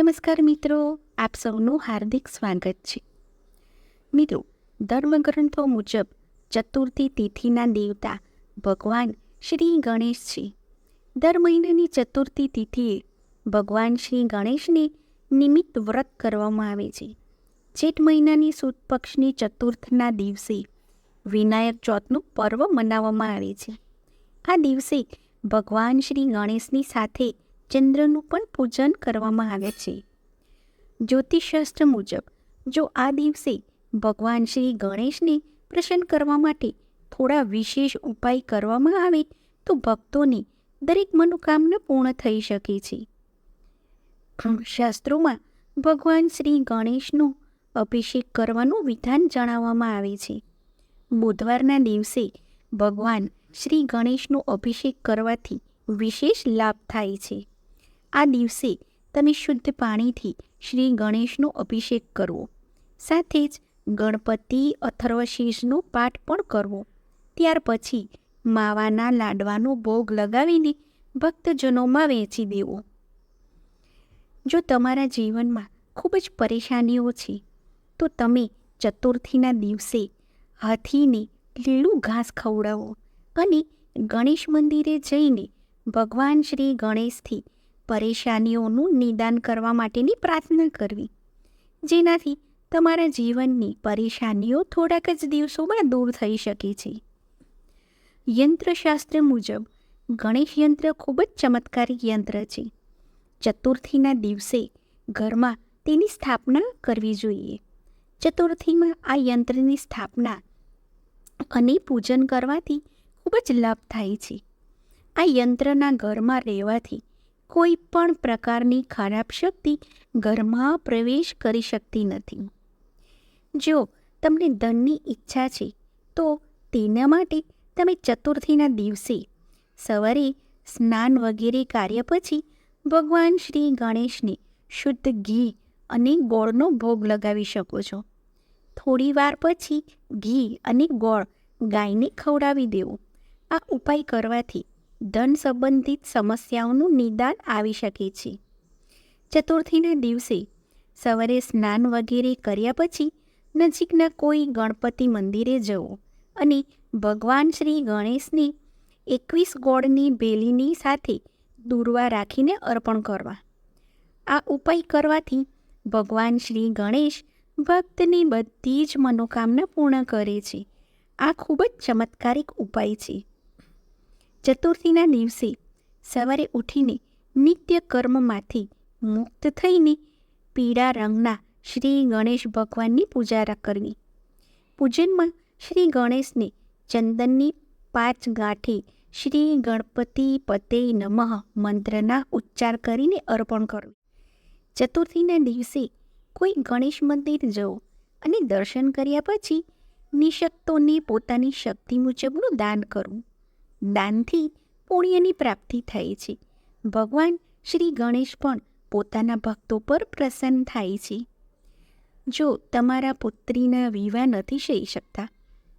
નમસ્કાર મિત્રો, આપ સૌનું હાર્દિક સ્વાગત છે. મિત્રો, ધર્મગ્રંથો મુજબ ચતુર્થી તિથિના દેવતા ભગવાન શ્રી ગણેશ છે. દર મહિનાની ચતુર્થી તિથિએ ભગવાન શ્રી ગણેશને નિમિત્ત વ્રત કરવામાં આવે છે. જેઠ મહિનાની સુદ પક્ષની ચતુર્થના દિવસે વિનાયક ચોથનું પર્વ મનાવવામાં આવે છે. આ દિવસે ભગવાન શ્રી ગણેશની સાથે ચંદ્રનું પણ પૂજન કરવામાં આવે છે. જ્યોતિષશાસ્ત્ર મુજબ, જો આ દિવસે ભગવાન શ્રી ગણેશને પ્રસન્ન કરવા માટે થોડા વિશેષ ઉપાય કરવામાં આવે, તો ભક્તોની દરેક મનોકામના પૂર્ણ થઈ શકે છે. શાસ્ત્રોમાં ભગવાન શ્રી ગણેશનો અભિષેક કરવાનું વિધાન જણાવવામાં આવે છે. બુધવારના દિવસે ભગવાન શ્રી ગણેશનો અભિષેક કરવાથી વિશેષ લાભ થાય છે. આ દિવસે તમે શુદ્ધ પાણીથી શ્રી ગણેશનો અભિષેક કરવો. સાથે જ ગણપતિ અથર્વશીષનો પાઠ પણ કરવો. ત્યાર પછી માવાના લાડવાનો ભોગ લગાવીને ભક્તજનોમાં વહેંચી દેવો. જો તમારા જીવનમાં ખૂબ જ પરેશાનીઓ છે, તો તમે ચતુર્થીના દિવસે હાથીને લીલું ઘાસ ખવડાવો અને ગણેશ મંદિરે જઈને ભગવાન શ્રી ગણેશથી પરેશાનીઓનું નિદાન કરવા માટેની પ્રાર્થના કરવી. જેનાથી તમારા જીવનની પરેશાનીઓ થોડાક જ દિવસોમાં દૂર થઈ શકે છે. યંત્રશાસ્ત્ર મુજબ, ગણેશ યંત્ર ખૂબ જ ચમત્કારિક યંત્ર છે. ચતુર્થીના દિવસે ઘરમાં તેની સ્થાપના કરવી જોઈએ. ચતુર્થીમાં આ યંત્રની સ્થાપના અને પૂજન કરવાથી ખૂબ જ લાભ થાય છે. આ યંત્રના ઘરમાં રહેવાથી કોઈ પણ પ્રકારની ખરાબ શક્તિ ઘરમાં પ્રવેશ કરી શકતી નથી. જો તમને ધનની ઈચ્છા છે, તો તેના માટે તમે ચતુર્થીના દિવસે સવારે સ્નાન વગેરે કાર્ય પછી ભગવાન શ્રી ગણેશને શુદ્ધ ઘી અને ગોળનો ભોગ લગાવી શકો છો. થોડી વાર પછી ઘી અને ગોળ ગાયને ખવડાવી દેવું. આ ઉપાય કરવાથી ધન સંબંધિત સમસ્યાઓનું નિદાન આવી શકે છે. ચતુર્થીના દિવસે સવારે સ્નાન વગેરે કર્યા પછી નજીકના કોઈ ગણપતિ મંદિરે જવું અને ભગવાન શ્રી ગણેશને એકવીસ ગોળની બેલીની સાથે દૂરવા રાખીને અર્પણ કરવા. આ ઉપાય કરવાથી ભગવાન શ્રી ગણેશ ભક્તની બધી જ મનોકામના પૂર્ણ કરે છે. આ ખૂબ જ ચમત્કારિક ઉપાય છે. ચતુર્થીના દિવસે સવારે ઉઠીને નિત્ય કર્મમાંથી મુક્ત થઈને પીળા રંગના શ્રી ગણેશ ભગવાનની પૂજા કરવી. પૂજનમાં શ્રી ગણેશને ચંદનની પાંચ ગાંઠે શ્રી ગણપતિ પતે નમઃ મંત્રના ઉચ્ચાર કરીને અર્પણ કરવું. ચતુર્થીના દિવસે કોઈ ગણેશ મંદિર જવું અને દર્શન કર્યા પછી નિશક્તોને પોતાની શક્તિ મુજબનું દાન કરવું. દાનથી પુણ્યની પ્રાપ્તિ થાય છે. ભગવાન શ્રી ગણેશ પણ પોતાના ભક્તો પર પ્રસન્ન થાય છે. જો તમારા પુત્રીના વિવાહ નથી થઈ શકતા,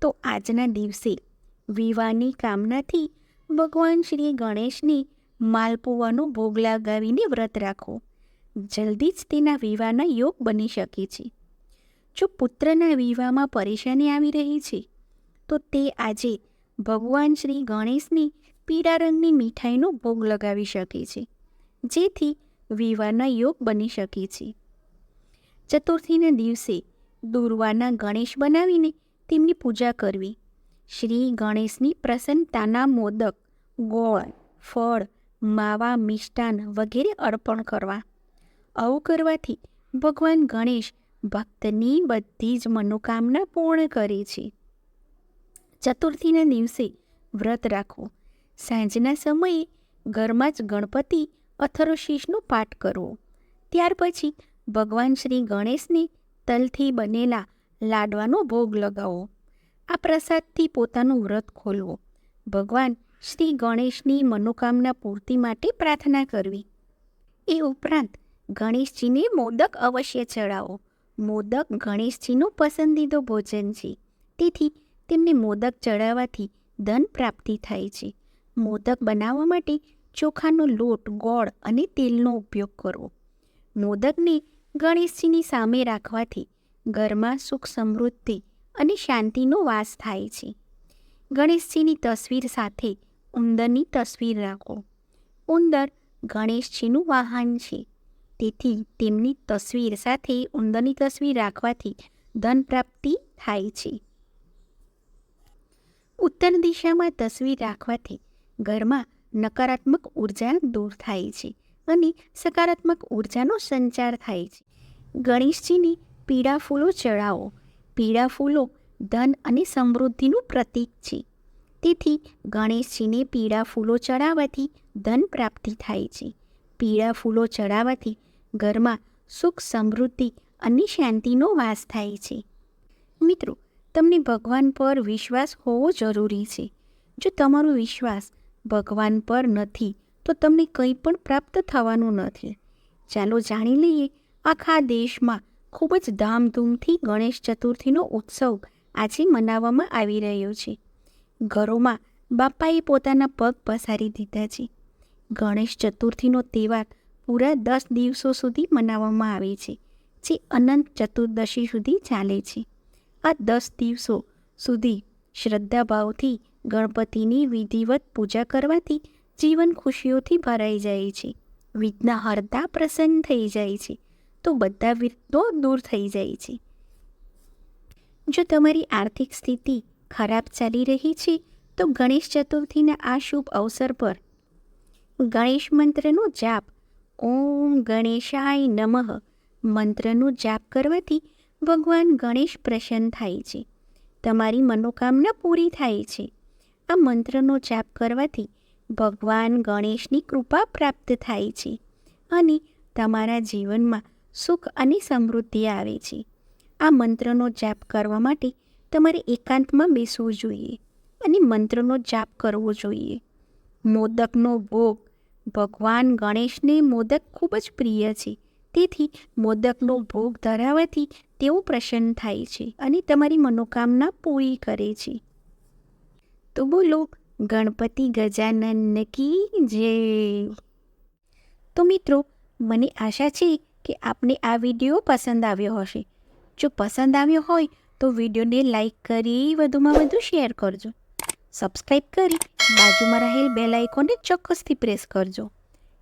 તો આજના દિવસે વિવાહની કામનાથી ભગવાન શ્રી ગણેશને માલપુવાનો ભોગ લગાવીને વ્રત રાખો. જલ્દી જ તેના વિવાહના યોગ બની શકે છે. જો પુત્રના વિવાહમાં પરેશાની આવી રહી છે, તો તે આજે ભગવાન શ્રી ગણેશની પીળા રંગની મીઠાઈનો ભોગ લગાવી શકે છે, જેથી વિવાહના યોગ બની શકે છે. ચતુર્થીના દિવસે દુર્વાના ગણેશ બનાવીને તેમની પૂજા કરવી. શ્રી ગણેશની પ્રસન્નતાના મોદક ગોળ, ફળ, માવા, મિષ્ટાન વગેરે અર્પણ કરવા. આવું કરવાથી ભગવાન ગણેશ ભક્તની બધી જ મનોકામના પૂર્ણ કરે છે. ચતુર્થીના દિવસે વ્રત રાખવું. સાંજના સમયે ઘરમાં જ ગણપતિ અથરોશીષનો પાઠ કરવો. ત્યાર પછી ભગવાન શ્રી ગણેશને તલથી બનેલા લાડવાનો ભોગ લગાવો આ પ્રસાદથી પોતાનું વ્રત ખોલવો. ભગવાન શ્રી ગણેશની મનોકામના પૂર્તિ માટે પ્રાર્થના કરવી. એ ઉપરાંત ગણેશજીને મોદક અવશ્ય ચડાવો. મોદક ગણેશજીનું પસંદીદો ભોજન છે. તેથી તેમને મોદક ચડાવવાથી ધન પ્રાપ્તિ થાય છે. મોદક બનાવવા માટે ચોખાનો લોટ, ગોળ અને તેલનો ઉપયોગ કરવો. મોદકને ગણેશજીની સામે રાખવાથી ઘરમાં સુખ સમૃદ્ધિ અને શાંતિનો વાસ થાય છે. ગણેશજીની તસવીર સાથે ઉંદરની તસવીર રાખો. ઉંદર ગણેશજીનું વાહન છે. તેથી તેમની તસવીર સાથે ઉંદરની તસવીર રાખવાથી ધન પ્રાપ્તિ થાય છે. ઉત્તર દિશામાં તસવીર રાખવાથી ઘરમાં નકારાત્મક ઊર્જા દૂર થાય છે અને સકારાત્મક ઉર્જાનો સંચાર થાય છે. ગણેશજીની પીળા ફૂલો ચડાવો. પીળા ફૂલો ધન અને સમૃદ્ધિનું પ્રતીક છે. તેથી ગણેશજીને પીળા ફૂલો ચડાવવાથી ધન પ્રાપ્તિ થાય છે. પીળા ફૂલો ચડાવવાથી ઘરમાં સુખ, સમૃદ્ધિ અને શાંતિનો વાસ થાય છે. મિત્રો તમને ભગવાન પર વિશ્વાસ હોવો જરૂરી છે. જો તમારો વિશ્વાસ ભગવાન પર નથી, તો તમને કંઈ પણ પ્રાપ્ત થવાનું નથી. ચાલો જાણી લઈએ, આખા દેશમાં ખૂબ જ ધામધૂમથી ગણેશ ચતુર્થીનો ઉત્સવ આજે મનાવવામાં આવી રહ્યો છે. ઘરોમાં બાપાએ પોતાના પગ પસારી દીધા છે. ગણેશ ચતુર્થીનો તહેવાર પૂરા દસ દિવસો સુધી મનાવવામાં આવે છે, જે અનંત ચતુર્દશી સુધી ચાલે છે. આ દસ દિવસો સુધી શ્રદ્ધાભાવથી ગણપતિની વિધિવત પૂજા કરવાથી જીવન ખુશીઓથી ભરાઈ જાય છે. વિઘ્ન હરતા પ્રસન્ન થઈ જાય છે. તો બધા વિઘ્નો દૂર થઈ જાય છે. જો તમારી આર્થિક સ્થિતિ ખરાબ ચાલી રહી છે, તો ગણેશ ચતુર્થીના આ શુભ અવસર પર ગણેશ મંત્રનો જાપ, ઓમ ગણેશાય નમઃ મંત્રનો જાપ કરવાથી ભગવાન ગણેશ પ્રસન્ન થાય છે. તમારી મનોકામના પૂરી થાય છે. આ મંત્રનો જાપ કરવાથી ભગવાન ગણેશની કૃપા પ્રાપ્ત થાય છે અને તમારા જીવનમાં સુખ અને સમૃદ્ધિ આવે છે. આ મંત્રનો જાપ કરવા માટે તમારે એકાંતમાં બેસવું જોઈએ અને મંત્રનો જાપ કરવો જોઈએ. મોદકનો ભોગ ભગવાન ગણેશને મોદક ખૂબ જ પ્રિય છે. તેથી મોદકનો ભોગ ધરાવવાથી તેઓ પ્રસન્ન થાય છે અને તમારી મનોકામના પૂરી કરે છે. તો બોલો, ગણપતિ ગજાનન કી જય. તો મિત્રો, મને આશા છે કે આપને આ વીડિયો પસંદ આવ્યો હશે. જો પસંદ આવ્યો હોય તો વિડીયોને લાઈક કરી વધુમાં વધુ શેર કરજો. સબસ્ક્રાઈબ કરી બાજુમાં રહેલ બેલ આઇકોનને ચોક્કસથી પ્રેસ કરજો.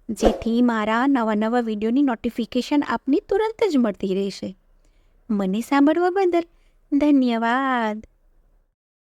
જેથી મારા નવા નવા વિડીયોની નોટિફિકેશન આપને તુરંત જ મળતી રહેશે. મને સાંભળવા બદલ ધન્યવાદ.